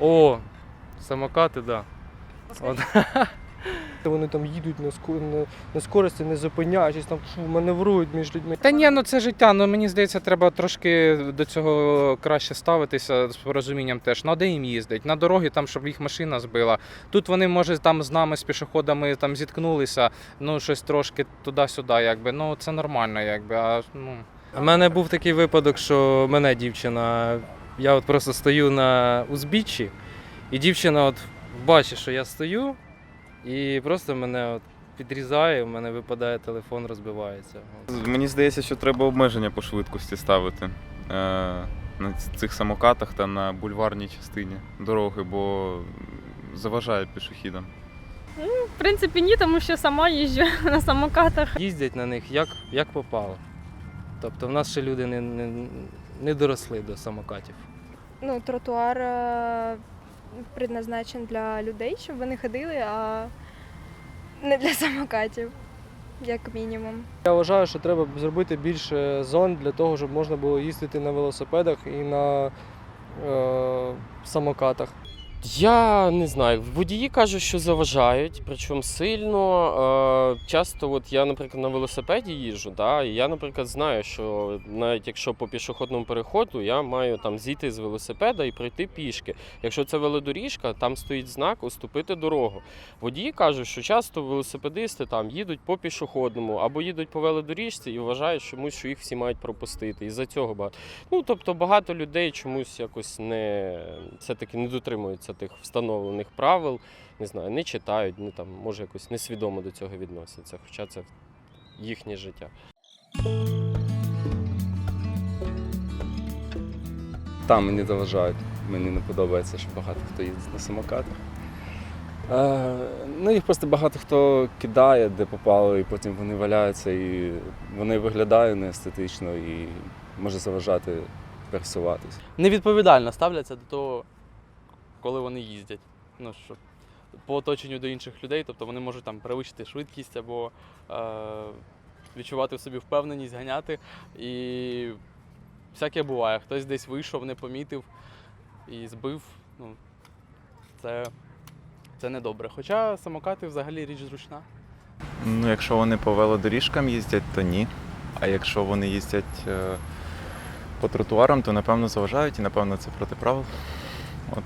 О, самокати, да. От. Вони там їдуть на, ску- на, на скорості, не зупиняючись, там фу, маневрують між людьми. Та ні, ну це життя. Ну мені здається, треба трошки до цього краще ставитися з порозумінням теж. Ну а де їм їздить? На дорогі там, щоб їх машина збила. Тут вони, може, там з нами, з пішоходами там зіткнулися, ну щось трошки туди-сюди, якби. Ну це нормально, якби. А ну. У мене був такий випадок, що мене дівчина. Я от просто стою на узбіччі, і дівчина от бачить, що я стою, і просто мене от підрізає, у мене випадає телефон, розбивається. Мені здається, що треба обмеження по швидкості ставити е, на цих самокатах та на бульварній частині дороги, бо заважає пішохідам. В принципі, ні, тому що сама їжджу на самокатах. Їздять на них як, як попало. Тобто в нас ще люди не, не, не доросли до самокатів. Ну, тротуар е, предназначен для людей, щоб вони ходили, а не для самокатів, як мінімум. Я вважаю, що треба зробити більше зон для того, щоб можна було їздити на велосипедах і на е, самокатах. Я не знаю. Водії кажуть, що заважають, причому сильно. Часто, от я, наприклад, на велосипеді їжджу, да, і я, наприклад, знаю, що навіть якщо по пішохідному переходу я маю там зійти з велосипеда і пройти пішки. Якщо це велодоріжка, там стоїть знак уступити дорогу. Водії кажуть, що часто велосипедисти там їдуть по пішохідному або їдуть по велодоріжці і вважають чомусь, що їх всі мають пропустити. І за цього багато. Ну тобто багато людей чомусь якось не все-таки не дотримуються тих встановлених правил, не знаю, не читають, не там може якось несвідомо до цього відносяться, хоча це їхнє життя. Там мені заважають. Мені не подобається, що багато хто їздить на самокатах. Е, ну, їх просто багато хто кидає, де попало, і потім вони валяються, і вони виглядають неестетично і може заважати пересуватись. невідповідально ставляться до того, коли вони їздять. Ну, що, по оточенню до інших людей, тобто вони можуть там перевищити швидкість або е, відчувати в собі впевненість, ганяти. І всяке буває. Хтось десь вийшов, не помітив і збив. Ну, це, це недобре. Хоча самокати взагалі річ зручна. Ну, якщо вони по велодоріжкам їздять, то ні. А якщо вони їздять е, по тротуарам, то напевно заважають і напевно це проти правил. От